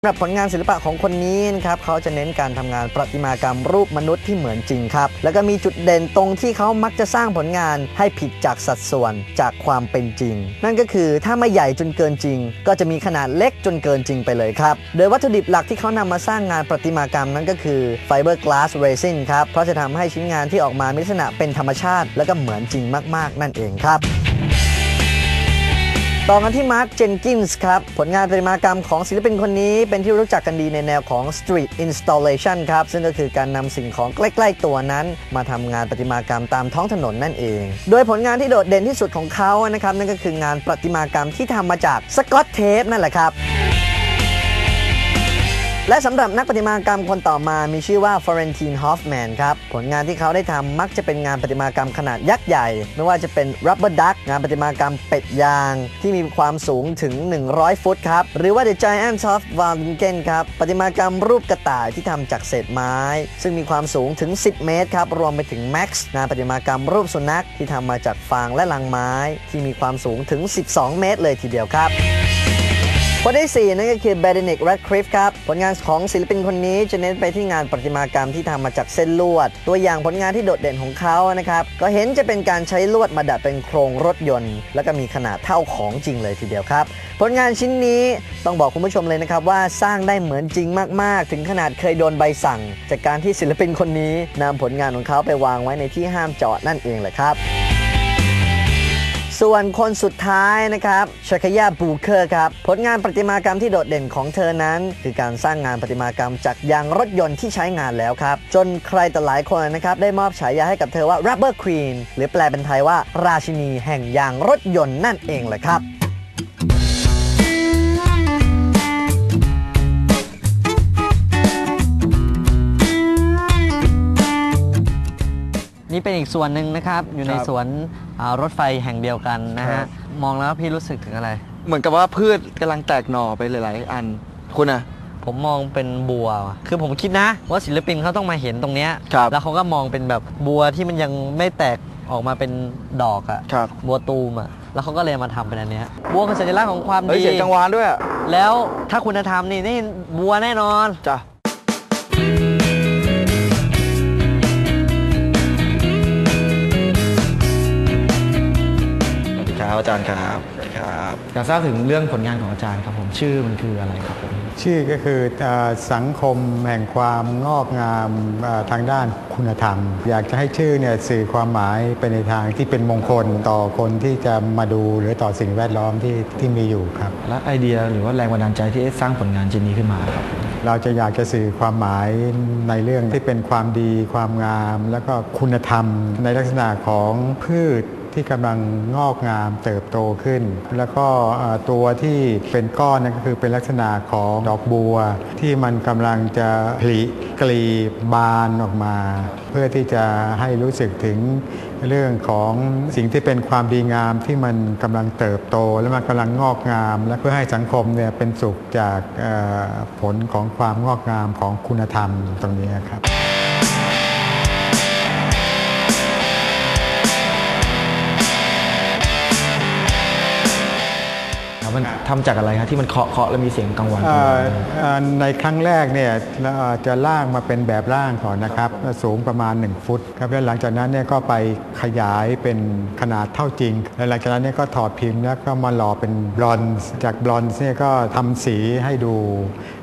สำหรับผลงานศิลปะของคนนี้นะครับเขาจะเน้นการทำงานประติมากรรมรูปมนุษย์ที่เหมือนจริงครับ แล้วก็มีจุดเด่นตรงที่เขามักจะสร้างผลงานให้ผิดจากสัดส่วนจากความเป็นจริง นั่นก็คือถ้าไม่ใหญ่จนเกินจริง ก็จะมีขนาดเล็กจนเกินจริงไปเลยครับ โดยวัตถุดิบหลักที่เขานำมาสร้างงานประติมากรรมนั้นก็คือไฟเบอร์กลาสเรซินครับเพราะจะทำให้ชิ้นงานที่ออกมามีลักษณะเป็นธรรมชาติ และก็เหมือนจริงมาก ๆ นั่นเองครับ ต่อกันที่มาร์คเจนกินส์ครับ ผลงานประติมากรรมของศิลปินคนนี้เป็นที่รู้จักกันดีในแนวของ Street Installation ครับ ซึ่งก็คือการนำสิ่งของใกล้ๆตัวนั้น มาทำงานประติมากรรมตามท้องถนนนั่นเอง โดยผลงานที่โดดเด่นที่สุดของเขานะครับนั่นก็คืองานประติมากรรมที่ทำมาจากสกอตเทปนั่นแหละครับ และสำหรับนักประติมากรรมคนต่อมามีชื่อว่าฟอเรนตินฮอฟแมนครับ ผลงานที่เขาได้ทำมักจะเป็นงานประติมากรรมขนาดยักษ์ใหญ่ ไม่ว่าจะเป็น Rubber Duck งานประติมากรรมเป็ดยาง ที่มีความสูงถึง 100 ฟุตครับ หรือว่า The Giant of w a l i n g e n ครับประติมากรรมรูปกระต่ายที่ทำจากเศษไม้ ซึ่งมีความสูงถึง 10 เมตรครับ รวมไปถึง Max งานประติมากรรมรูปสุนัขที่ทำมาจากฟางและลังไม้ ที่มีความสูงถึง 12 เมตร เลยทีเดียวครับ คนที่ 4 นั่นก็คือ b e d e n i c Radcliffe ครับ ผลงานของศิลปินคนนี้จะเน้นไปที่งานประติมากรรมที่ทำมาจากเส้นลวด ตัวอย่างผลงานที่โดดเด่นของเขานะครับ ก็เห็นจะเป็นการใช้ลวดมาดัดเป็นโครงรถยนต์ แล้วก็มีขนาดเท่าของจริงเลยทีเดียวครับ ผลงานชิ้นนี้ต้องบอกคุณผู้ชมเลยนะครับว่าสร้างได้เหมือนจริงมากๆ ถึงขนาดเคยโดนใบสั่ง จากการที่ศิลปินคนนี้นำผลงานของเขาไปวางไว้ในที่ห้ามจอดนั่นเองแหละครับ ส่วนคนสุดท้ายนะครับชักยาบูเคอร์ครับ ผลงานประติมากรรมที่โดดเด่นของเธอนั้น คือการสร้างงานประติมากรรมจากยางรถยนต์ที่ใช้งานแล้วครับ จนใครแต่หลายคนนะครับ ได้มอบฉายาให้กับเธอว่า Rubber Queen หรือแปลเป็นไทยว่าราชินีแห่งยางรถยนต์นั่นเองแหละครับ นี่เป็นอีกส่วนหนึ่งนะครับ อยู่ในครับ สวนอ่ารถไฟแห่งเดียวกันนะครัฮะบมองแล้วพี่รู้สึกถึงอะไร เหมือนกับว่าพืชกำลังแตกหน่อไปหลาย ๆ อันคุณอะ ผมมองเป็นบัวว่ะคือผมคิดนะ ว่าศิลปินเขาต้องมาเห็นตรงเนี้ย ครับ แล้วเขาก็มองเป็นแบบบัวที่มันยังไม่แตกออกมาเป็นดอกอะครับบัวตูมอะแล้วเขาก็เลยมาทำเป็นอันเนี้ย บัวเป็นสัญลักษณ์ของความเฮ้ยดี เสียงกังวานด้วยอะแล้วถ้าคุณธรรมนี่นี่บัวแน่นอน จ้ะ อาจารย์ครับสวัสดีครับอยากทราบถึงเรื่องผลงานของอาจารย์ครับผมชื่อมันคืออะไรครับผมชื่อก็คือเออสังคมแห่งความงอกงามเอ่อทางด้านคุณธรรม อยากจะให้ชื่อเนี่ยสื่อความหมายไปในทางที่เป็นมงคลต่อคนที่จะมาดูหรือต่อสิ่งแวดล้อมที่ที่มีอยู่ครับ และไอเดียหรือว่าแรงบันดาลใจที่เอ๊ะสร้างผลงานชิ้นนี้ขึ้นมาครับเราจะอยากจะสื่อความหมายในเรื่องที่เป็นความดีความงาม แล้วก็คุณธรรมในลักษณะของพืช ที่กำลังงอกงามเติบโตขึ้น แล้วก็ตัวที่เป็นก้อนนั่นก็คือเป็นลักษณะของดอกบัว ที่มันกำลังจะผลิกลีบบานออกมา เพื่อที่จะให้รู้สึกถึงเรื่องของสิ่งที่เป็นความดีงามที่มันกำลังเติบโต และมันกำลังงอกงาม และเพื่อให้สังคมเนี่ยเป็นสุขจากผลของความงอกงามของคุณธรรมตรงนี้ครับ มันทำจากอะไรครับที่มันเคาะเคาะแล้วมีเสียงกังวานกังเอ่วาอนเอ่อในครั้งแรกเนี่ยเราจะล่างมาเป็นแบบล่างก่อนนะครับสูงประมาณ 1 ฟุตครับแล้วหลังจากนั้นเนี่ยก็ไปขยายเป็นขนาดเท่าจริง แล้วหลังจากนั้นเนี่ยก็ถอดพิมพ์แล้วก็มาหล่อเป็นบลอนซ์จากบลอนซ์เนี่ยก็ทำสีให้ดู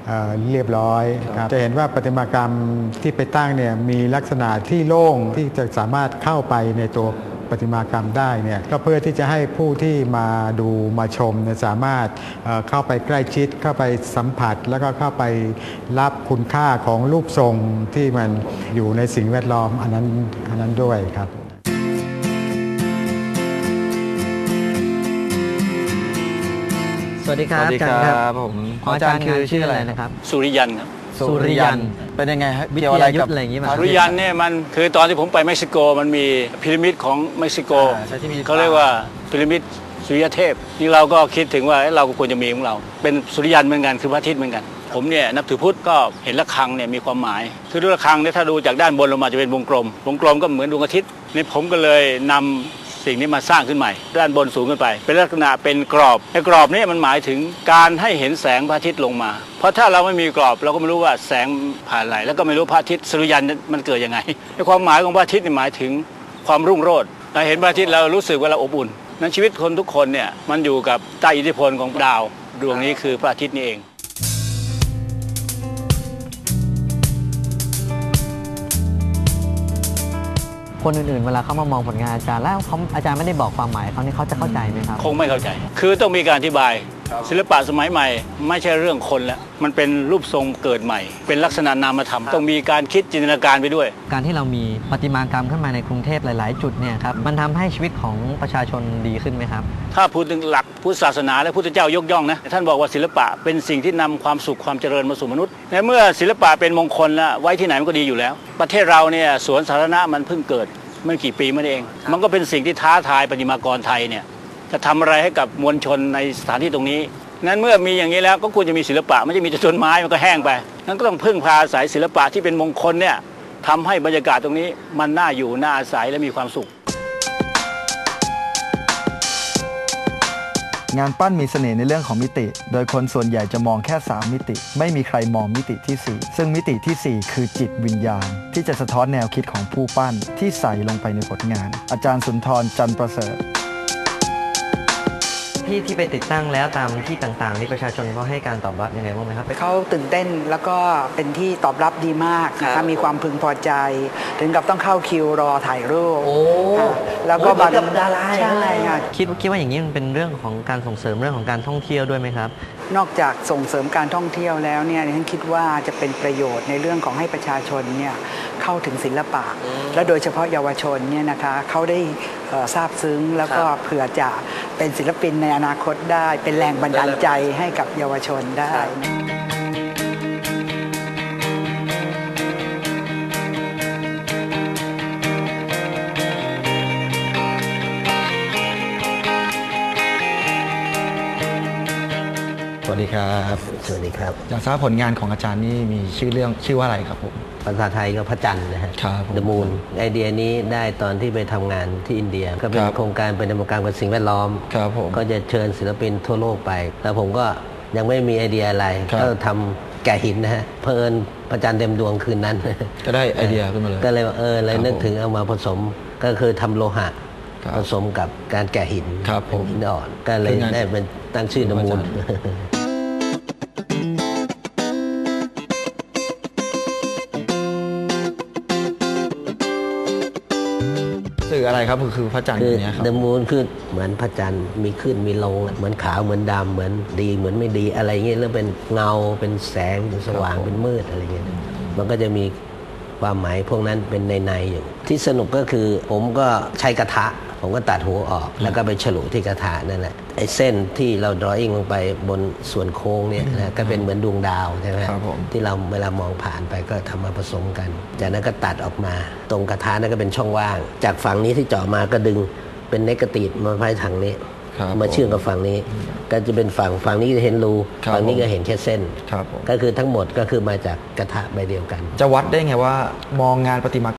เอ่อเรียบร้อยครับจะเห็นว่าประติมากรรมที่ไปตั้งเนี่ยมีลักษณะที่โล่งที่จะสามารถเข้าไปในตัว ประติมากรรมได้เนี่ยก็เพื่อที่จะให้ผู้ที่มาดูมาชมเนี่ยสามารถเอ่อเข้าไปใกล้ชิดเข้าไปสัมผัส แล้วก็เข้าไปรับคุณค่าของรูปทรงที่มันอยู่ในสิ่งแวดล้อมอันนั้นอันนั้นด้วยครับสวัสดีครับสวัสดีอาจารย์คครัรับบผมของอาจารย์คือชื่ออะไรนะครับ สุริยันครับ สุริยัน เป็นยังไงฮะวิทเกี่ยวอะไรยายุทกับธอะไรอย่างงี้ป่ะสุริยันเนี่ยมันคือตอนที่ผมไปเม็กซิโกมันมีพีระมิดของเม็กซิโกอ่าใช่ที่มีเขาเรียกว่าพีระมิดสุริยเทพนี่เราก็คิดถึงว่าเอ๊ะเราก็ควรจะมีของเรา เป็นสุริยันเหมือนกันคือพระอาทิตย์เหมือนกัน ผมเนี่ยนับถือพุทธก็เห็นระฆังเนี่ยมีความหมาย คือด้วยระฆังเนี่ยถ้าดูจากด้านบนลงมาจะเป็นวงกลม วงกลมก็เหมือนดวงอาทิตย์นี่ผมก็เลยนำ สิ่งนี้มาสร้างขึ้นใหม่ ด้านบนสูงขึ้นไป เป็นลักษณะเป็นกรอบไอ้กรอบนี้มันหมายถึงการให้เห็นแสงพระอาทิตย์ลงมา เพราะถ้าเราไม่มีกรอบเราก็ไม่รู้ว่าแสงผ่านอะไรแล้วก็ไม่รู้พระอาทิตย์สุริยันมันเกิดยังไงในความหมายของพระอาทิตย์นี่หมายถึงความรุ่งโรจน์เราเห็นพระอาทิตย์เรารู้สึกว่าเราอบอุ่นนั้นชีวิตคนทุกคนเนี่ยมันอยู่กับใต้อิทธิพลของดาว ดวงนี้คือพระอาทิตย์นี่เอง คนอื่นๆ เวลาเขามามองผลงานอาจารย์แล้วเขาอาจารย์ไม่ได้บอกความหมายเขานี่เขาจะเข้าใจไหมครับ คงไม่เข้าใจ คือต้องมีการอธิบาย ศิลปะสมัยใหม่ ไม่ใช่เรื่องคนแล้ว มันเป็นรูปทรงเกิดใหม่ เป็นลักษณะนามธรรม ต้องมีการคิดจินตนาการไปด้วย การที่เรามีประติมากรรมขึ้นมาในกรุงเทพหลาย ๆ จุดเนี่ยครับ มันทำให้ชีวิตของประชาชนดีขึ้นไหมครับ ถ้าพูดถึงหลักพุทธศาสนาและพุทธเจ้ายกย่องนะ ท่านบอกว่าศิลปะเป็นสิ่งที่นำความสุขความเจริญมาสู่มนุษย์ในเมื่อศิลปะเป็นมงคลแล้วไว้ที่ไหนมันก็ดีอยู่แล้ว ประเทศเราเนี่ยสวนสาธารณะมันเพิ่งเกิดเมื่อกี่ปีมาเอง มันก็เป็นสิ่งที่ท้าทายประติมากรไทยเนี่ย จะทำอะไรให้กับมวลชนในสถานที่ตรงนี้ นั้นเมื่อมีอย่างนี้แล้วก็ควรจะมีศิลปะไม่ใช่มีแต่ต้นไม้มันก็แห้งไป นั้นก็ต้องพึ่งพาอายศิลปะที่เป็นมงคลเนี่ยทำให้บรรยากาศตรงนี้มันน่าอยู่น่าอาศัยและมีความสุข งานปั้นมีเสน่ห์ในเรื่องของมิติ โดยคนส่วนใหญ่จะมองแค่ 3 มิติ ไม่มีใครมองมิติที่ 4 ซึ่งมิติที่ 4 คือจิตวิญญาณ ที่จะสะท้อนแนวคิดของผู้ปั้นที่ใส่ลงไปในผลงาน อาจารย์สุนทรจันประเสริฐ ที่ที่ไปติดตั้งแล้วตามที่ต่างๆ นี่ประชาชนเขาให้การตอบรับยังไงบ้างไหมครับ เขาตื่นเต้นแล้วก็เป็นที่ตอบรับดีมากนะครัคะบมีความพึงพอใจ ถึงกับต้องเข้าคิวรอถ่ายรูปโอ้ค่ะแล้วก็เหมือนกับดาราใช่ค่ะ คิดคิดว่าอย่างนี้มันเป็นเรื่องของการส่งเสริมเรื่องของการท่องเที่ยวด้วยไหมครับ นอกจากส่งเสริมการท่องเที่ยวแล้วเนี่ยดิฉันคิดว่าจะเป็นประโยชน์ในเรื่องของให้ประชาชนเนี่ยเข้าถึงศิลปะ และโดยเฉพาะเยาวชนเนี่ยนะคะเขาได้เอ่อทราบซึ้งแล้วก็เผื่อจะเป็นศิลปินในอนาคตได้ เป็นแรงบันดาลใจให้กับเยาวชนได้ วัสดีครับ สวัสดีครับ อยากทราบผลงานของอาจารย์นี่มีชื่อเรื่องชื่อว่าอะไรครับผม ภาษาไทยก็พระจันทร์นะฮะ ครับผม The Moon ไอเดียนี้ได้ตอนที่ไปทำงานที่อินเดีย ก็เป็นครับ โครงการเป็นนวัตกรรมกับสิ่งแวดล้อม ครับผม ก็จะเชิญศิลปินทั่วโลกไป แล้วผมก็ยังไม่มีไอเดียอะไร ครับ ก็ทำแกะหินนะฮะ เพลินพระจันทร์เต็มดวงคืนนั้น ก็ได้ไอเดียขึ้นมาเลย ก็เลยว่าเออเลยครับนึกถึงเอามาผสมก็คือทำโลหะครับผสมกับการแกะหินครับผมเป็นหินอ่อน ก็เลยคืองาน ได้เป็นตั้งชื่อ The ของอา Moon จารย์ สื่ออะไรครับคือคือพระจันทร์คือตัวเนี้ยครับ เดมูนคือเหมือนพระจันทร์มีขึ้นมีลงเหมือนขาวเหมือนดำเหมือนดีเหมือนไม่ดีอะไรเงี้ยแล้วเป็นเงาเป็นแสงเป็นสว่างครับผมเป็นมืดอะไรเงี้ยมันก็จะมีความหมายพวกนั้นเป็นในในๆอยู่ ที่สนุกก็คือผมก็ใช้กระทะ ผมก็ตัดหัวออก แล้วก็ไปฉลุที่กระทะนั่นแหละ ไอ้เส้นที่เราดรออิ่งลงไปบนส่วนโค้งเนี่ยนะก็เป็นเหมือนดวงดาวใช่ไหมครับผมที่เราเวลามองผ่านไปก็ทำมาผสมกัน จากนั้นก็ตัดออกมา ตรงกระทะนั่นก็เป็นช่องว่าง จากฝั่งนี้ที่เจาะมาก็ดึงเป็นเนกาตีฟมาไว้ทางนี้ครับมาเชื่อมกับฝั่งนี้ ก็จะเป็นฝั่งฝั่งนี้จะเห็นรูครับฝั่งนี้ผมก็เห็นแค่เส้นครับผมก็คือทั้งหมดก็คือมาจากกระทะใบเดียวกัน จะวัดได้ไงว่ามองงานประติมากรรม